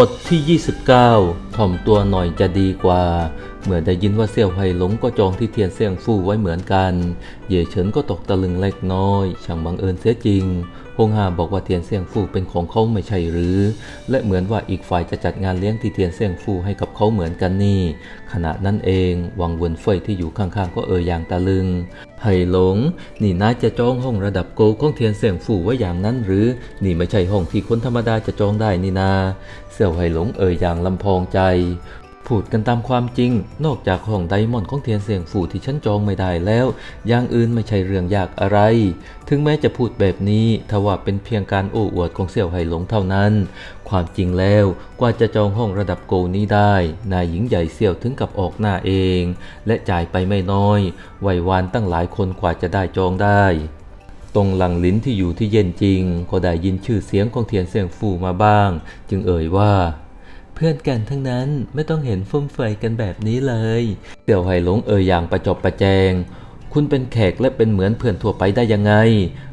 บทที่ 29 ถ่อมตัวหน่อยจะดีกว่า เมื่อได้ยินว่าเซี่ยวไห่หลงก็จองที่เทียนเซียงฟู่ไว้เหมือนกัน เย่เฉินก็ตกตะลึงเล็กน้อย ช่างบังเอิญเสียจริงฮงฮาบอกว่าเทียนเซียงฟู่เป็นของเขาไม่ใช่หรือ และเหมือนว่าอีกฝ่ายจะจัดงานเลี้ยงที่เทียนเซียงฟู่ให้กับเขาเหมือนกันนี่ ขณะนั้นเอง วังเวินเฟยที่อยู่ข้างๆ ก็เอ่ยอย่างตะลึง ไห่หลง นี่นายจะจองห้องระดับโกลของเทียนเสี่ยงฝู่ไว้อย่างนั้นหรือ นี่ไม่ใช่ห้องที่คนธรรมดาจะจองได้นี่นา เสี่ยวไห่หลงเอ่ยอย่างลำพองใจ พูดกันตามความจริง นอกจากห้องไดมอนด์ของเทียนเสียงฟูที่ฉันจองไม่ได้แล้ว อย่างอื่นไม่ใช่เรื่องยากอะไร ถึงแม้จะพูดแบบนี้ทว่าเป็นเพียงการโอ้อวดของเสี่ยวไห่หลงเท่านั้น ความจริงแล้วกว่าจะจองห้องระดับโกลนี้ได้ นายหญิงใหญ่เสี่ยวถึงกับออกหน้าเอง และจ่ายไปไม่น้อย ไหววานตั้งหลายคนกว่าจะได้จองได้ตรงหลังลิ้นที่อยู่ที่เย็นจริง ก็ได้ยินชื่อเสียงของเทียนเสียงฟูมาบ้าง จึงเอ่ยว่า พื่อนกันทั้งนั้นไม่ต้องเห็นฟุ่มเฟือยกันแบบนี้เลยเสี่ยวไห่หลงเอ่ยอย่างประจบประแจง คุณเป็นแขกและเป็นเหมือนเพื่อนทั่วไปได้ยังไง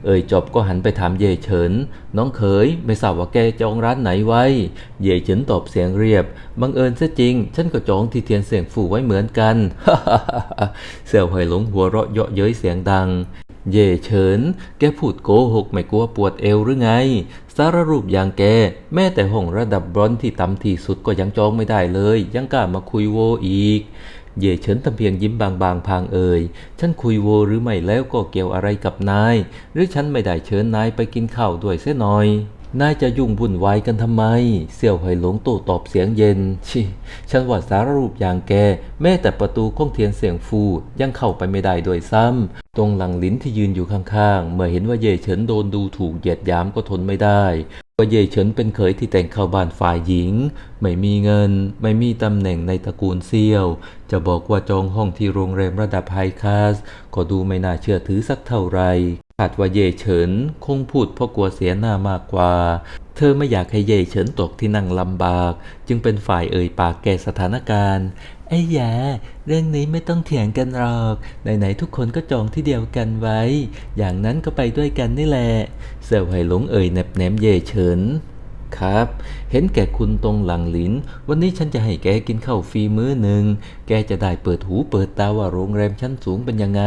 เอ่ยจบก็หันไปถามเย่เฉิน น้องเขยไม่ทราบว่าแกจองร้านไหนไว้ เย่เฉินตอบเสียงเรียบ บังเอิญซะจริง ฉันก็จองที่เทียนเสียงฟูไว้เหมือนกันเสี่ยวไห่หลงหัวเราะเยาะเย้ยเสียงดัง เย่เฉิน แกพูดโกหกไม่กลัวปวดเอวหรือไง สารรูปอย่างแก แม้แต่ห้องระดับบรอนที่ต่ำที่สุดก็ยังจองไม่ได้เลย ยังกล้ามาคุยโวอีก เย่เฉินทำเพียงยิ้มบางๆพางเอ่ย ฉันคุยโวหรือไม่แล้วก็เกี่ยวอะไรกับนาย หรือฉันไม่ได้เชิญนายไปกินข้าวด้วยเสียหน่อย นายจะยุ่งวุ่นวายกันทำไม เสี่ยวไห่หลงโต้ตอบเสียงเย็น ชิ ฉันว่าสารรูปอย่างแก แม้แต่ประตูของเทียนเสียงฟูยังเข้าไปไม่ได้ด้วยซ้ำ ตรงหลังลิ้นที่ยืนอยู่ข้างๆ เมื่อเห็นว่าเย่เฉินโดนดูถูกเหยียดยามก็ทนไม่ได้ว่าเย่เฉินเป็นเขยที่แต่งเข้าบ้านฝ่ายหญิง ไม่มีเงิน ไม่มีตำแหน่งในตระกูลเซี่ยว จะบอกว่าจองห้องที่โรงแรมระดับไฮคลาสก็ดูไม่น่าเชื่อถือสักเท่าไหร่ คาดว่าเย่เฉินคงพูดเพราะกลัวเสียหน้ามากกว่า เธอไม่อยากให้เย่เฉินตกที่นั่งลำบาก จึงเป็นฝ่ายเอ่ยปากแก้สถานการณ์ไอ้ยาเรื่องนี้ไม่ต้องเถียงกันหรอก ไหนๆทุกคนก็จองที่เดียวกันไว้ อย่างนั้นก็ไปด้วยกันนี่แหละเสี่ยวไห่หลงเอ่ยแนบแนมเย่เฉิน ครับ เห็นแก่คุณตรงหลังหลิน วันนี้ฉันจะให้แกกินข้าวฟรีมื้อหนึ่ง แกจะได้เปิดหูเปิดตาว่าโรงแรมชั้นสูงเป็นยังไง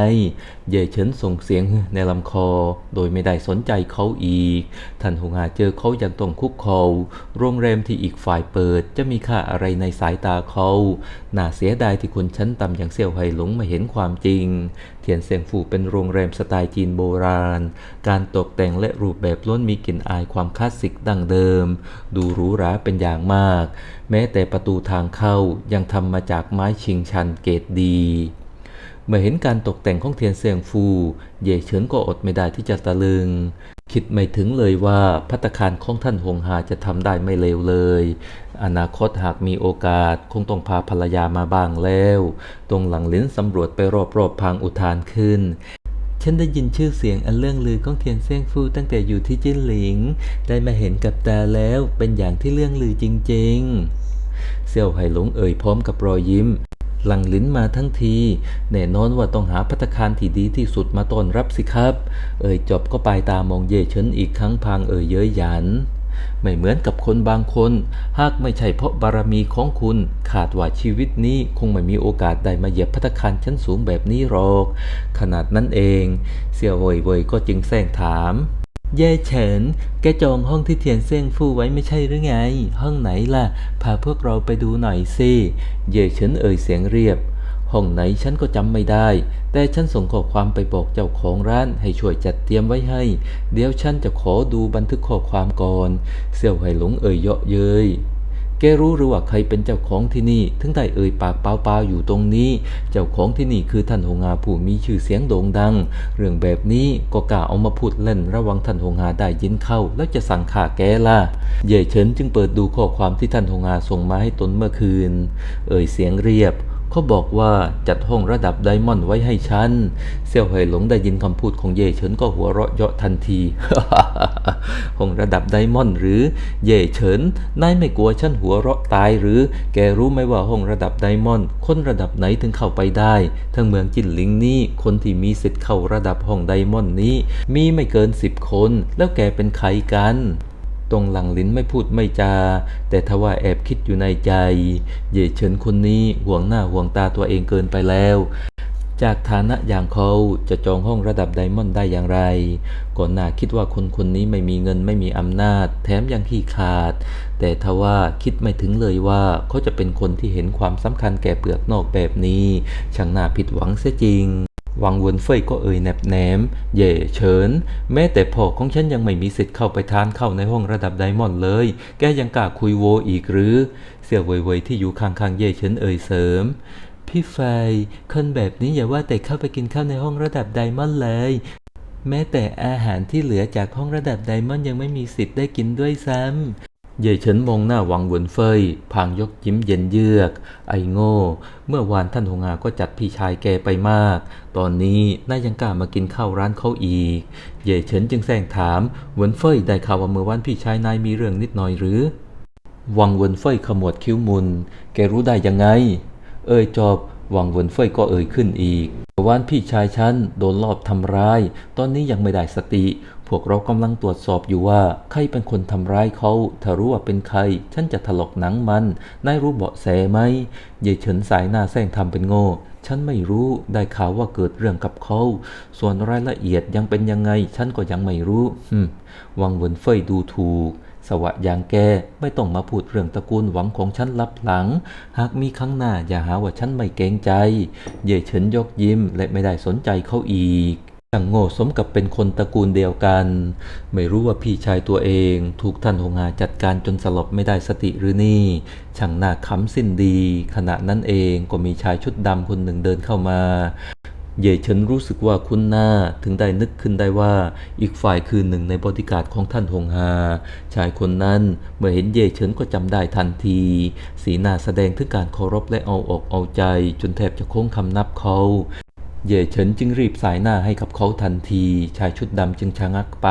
เย่เฉินส่งเสียงในลำคอ โดยไม่ได้สนใจเขาอีก ท่านหงหาเจอเขายังต้องคุกเขาโรงแรมที่อีกฝ่ายเปิดจะมีค่าอะไรในสายตาเขา น่าเสียดายที่คนชั้นต่ำอย่างเซี่ยวไห่หลงมาเห็นความจริง เทียนเซียงฟูเป็นโรงแรมสไตล์จีนโบราณ การตกแต่งและรูปแบบล้วนมีกลิ่นอายความคลาสสิกดั้งเดิมดูหรูหราเป็นอย่างมาก แม้แต่ประตูทางเข้ายังทำมาจากไม้ชิงชันเกรดดีเมื่อเห็นการตกแต่งของเทียนเซียงฟู เย่เฉินก็อดไม่ได้ที่จะตะลึง คิดไม่ถึงเลยว่าพัตตาคารของท่านหงหาจะทำได้ไม่เลวเลย อนาคตหากมีโอกาสคงต้องพาภรรยามาบ้างแล้ว ตรงหลังลิ้นสำรวจไปรอบๆพังอุทานขึ้น ฉันได้ยินชื่อเสียงอันเรื่องลือของเทียนเซียงฟูตั้งแต่อยู่ที่จิ้นหลิง ได้มาเห็นกับตาแล้วเป็นอย่างที่เรื่องลือจริงๆ เซี่ยวไห่หลงเอ่ยพร้อมกับรอยยิ้ม หลังลิ้นมาทั้งที แน่นอนว่าต้องหาพัตตาคารที่ดีที่สุดมาต้อนรับสิครับ เอ่ยจบก็ปลายตามองเย่เฉินอีกครั้งพางเอ่ยเย้ยหยัน ไม่เหมือนกับคนบางคน หากไม่ใช่เพราะบารมีของคุณขาดว่าชีวิตนี้คงไม่มีโอกาสได้มาเหยียบพัตตาคารชั้นสูงแบบนี้หรอก ขนาดนั้นเอง เสี่ยวเว่ยเว่ยก็จึงแซงถามเย่เฉิน แกจองห้องที่เทียนเซี่ยงฟู่ไว้ไม่ใช่หรือไง ห้องไหนล่ะ พาพวกเราไปดูหน่อยสิ เย่เฉินเอ่ยเสียงเรียบ ห้องไหนฉันก็จำไม่ได้ แต่ฉันส่งข้อความไปบอกเจ้าของร้านให้ช่วยจัดเตรียมไว้ให้ เดี๋ยวฉันจะขอดูบันทึกข้อความก่อน เสี่ยวไห่หลงเอ่ยเยาะเย้ยแกรู้หรือว่าใครเป็นเจ้าของที่นี่ ถึงได้เอ่ยปากเปล่าๆอยู่ตรงนี้ เจ้าของที่นี่คือท่านหงาผู้มีชื่อเสียงโด่งดัง เรื่องแบบนี้ก็กล้าเอามาพูดเล่นระวังท่านหงาได้ยินเข้า แล้วจะสั่งฆ่าแกล่ะ เย่เฉินจึงเปิดดูข้อความที่ท่านหงาส่งมาให้ตนเมื่อคืน เอ่ยเสียงเรียบ เขาบอกว่าจัดห้องระดับไดมอนด์ไว้ให้ฉัน เซี่ยวเหยหลงได้ยินคำพูดของเย่เฉินก็หัวเราะเยาะทันที ห้องระดับไดมอนด์หรือ เย่เฉิน นายไม่กลัวฉันหัวเราะตายหรือ แกรู้ไหมว่าห้องระดับไดมอนด์คนระดับไหนถึงเข้าไปได้ ทั้งเมืองจินหลิงนี่คนที่มีสิทธิ์เข้าระดับห้องไดมอนด์นี้ มีไม่เกินสิบคน แล้วแกเป็นใครกัน ตรงหลังลิ้นไม่พูดไม่จา แต่ทว่าแอบคิดอยู่ในใจ เย่เฉินคนนี้ห่วงหน้าห่วงตาตัวเองเกินไปแล้ว จากฐานะอย่างเขาจะจองห้องระดับไดมอนด์ได้อย่างไร ก่อนหน้าคิดว่าคนคนนี้ไม่มีเงินไม่มีอำนาจ แถมยังขี้ขาด แต่ทว่าคิดไม่ถึงเลยว่าเขาจะเป็นคนที่เห็นความสำคัญแก่เปลือกนอกแบบนี้ช่างน่าผิดหวังเสียจริง วังเวินเฟยก็เอ่ยแนบแนมเย่เฉิน แม้แต่พ่อของฉันยังไม่มีสิทธิ์เข้าไปทานเข้าในห้องระดับไดมอนด์เลย แกยังกล้าคุยโวอีกหรือ เสี่ยวเว่ยๆที่อยู่ข้างๆเย่เฉินเอ่ยเสริมพี่ไฟคนแบบนี้อย่าว่าแต่เข้าไปกินข้าวในห้องระดับไดมอนด์เลย แม้แต่อาหารที่เหลือจากห้องระดับไดมอนด์ยังไม่มีสิทธิ์ได้กินด้วยซ้ำ เย่เฉินมองหน้าหวังเหวินเฟยพางยกยิ้มเย็นเยือก ไอโง่ เมื่อวานท่านหงาก็จัดพี่ชายแกไปมาก ตอนนี้นายยังกล้ามากินข้าวร้านเขาอีก เย่เฉินจึงแซงถามเหวินเฟยได้ข่าวว่าเมื่อวานพี่ชายนายมีเรื่องนิดหน่อยหรือ วังเหวินเฟยขมวดคิ้วมุน แกรู้ได้ยังไง เอ่ยจอบ วังเวินเฟยก็เอ่ยขึ้นอีกเมื่อวานพี่ชายฉันโดนลอบทำร้าย ตอนนี้ยังไม่ได้สติ พวกเรากำลังตรวจสอบอยู่ว่า ใครเป็นคนทำร้ายเขา ถ้ารู้ว่าเป็นใคร ฉันจะถลกหนังมัน นายรู้เบาะแสไหมเย่เฉินสายหน้าแซงทำเป็นโง่ ฉันไม่รู้ ได้ข่าวว่าเกิดเรื่องกับเขา ส่วนรายละเอียดยังเป็นยังไง ฉันก็ยังไม่รู้ฮึวังเวินเฟยดูถูก สวะยางแกไม่ต้องมาพูดเรื่องตระกูลหวังของฉันลับหลัง หากมีครั้งหน้าอย่าหาว่าฉันไม่เกรงใจ เย่เฉินยกยิ้มและไม่ได้สนใจเขาอีกช่างโง่สมกับเป็นคนตระกูลเดียวกัน ไม่รู้ว่าพี่ชายตัวเอง ถูกท่านหงาจัดการจนสลบไม่ได้สติหรือนี่ช่างหน้าขำสิ้นดี ขณะนั้นเองก็มีชายชุดดำคนหนึ่งเดินเข้ามา เย่เฉินรู้สึกว่าคุ้นหน้าถึงได้นึกขึ้นได้ว่าอีกฝ่ายคือหนึ่งในบริการดของท่านหงฮาชายคนนั้นเมื่อเห็นเย่เฉินก็จำได้ทันที สีหน้าแสดงถึงการเคารพและเอาอกเอาใจ จนแทบจะโค้งคำนับเขาเย่เฉินจึงรีบสายหน้าให้กับเขาทันที ชายชุดดำจึงชะงักไป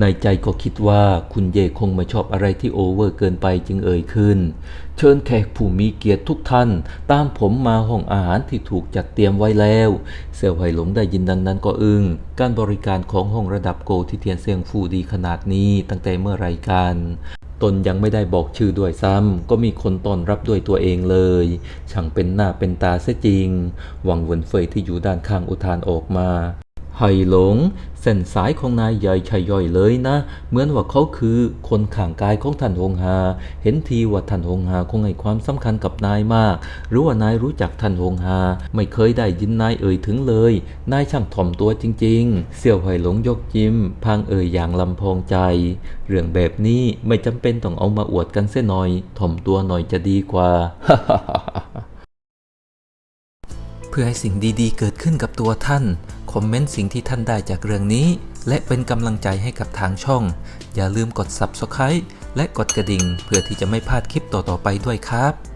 ในใจก็คิดว่าคุณเย่คงไม่ชอบอะไรที่โอเวอร์เกินไปจึงเอ่ยขึ้น เชิญแขกผู้มีเกียรติทุกท่าน ตามผมมาห้องอาหารที่ถูกจัดเตรียมไว้แล้ว เซลไหหลงได้ยินดังนั้นก็อึง้งการบริการของห้องระดับโกที่เทียนเซียงฟูดีขนาดนี้ตั้งแต่เมื่อไรกันตนยังไม่ได้บอกชื่อด้วยซ้ำก็มีคนต้อนรับด้วยตัวเองเลย ช่างเป็นหน้าเป็นตาเสียจริง หวังเวินเฟยที่อยู่ด้านข้างอุทานออกมา ไห่หลง เส้นสายของนายใหญ่ชัยย่อยเลยนะ เหมือนว่าเขาคือคนข่างกายของท่านหงหา เห็นทีว่าท่านหงหาคงให้ความสำคัญกับนายมาก หรือว่านายรู้จักท่านหงหา ไม่เคยได้ยินนายเอ่ยถึงเลย นายช่างถ่อมตัวจริง ๆ เสี่ยวไห่หลงยกยิ้ม พางเอ่ยอย่างลำพองใจ เรื่องแบบนี้ไม่จำเป็นต้องเอามาอวดกันเสียหน่อย ถ่อมตัวหน่อยจะดีกว่าเพื่อให้สิ่งดีๆ เกิดขึ้นกับตัวท่าน คอมเมนต์สิ่งที่ท่านได้จากเรื่องนี้ และเป็นกำลังใจให้กับทางช่อง อย่าลืมกด Subscribe และกดกระดิ่ง เพื่อที่จะไม่พลาดคลิปต่อๆไปด้วยครับ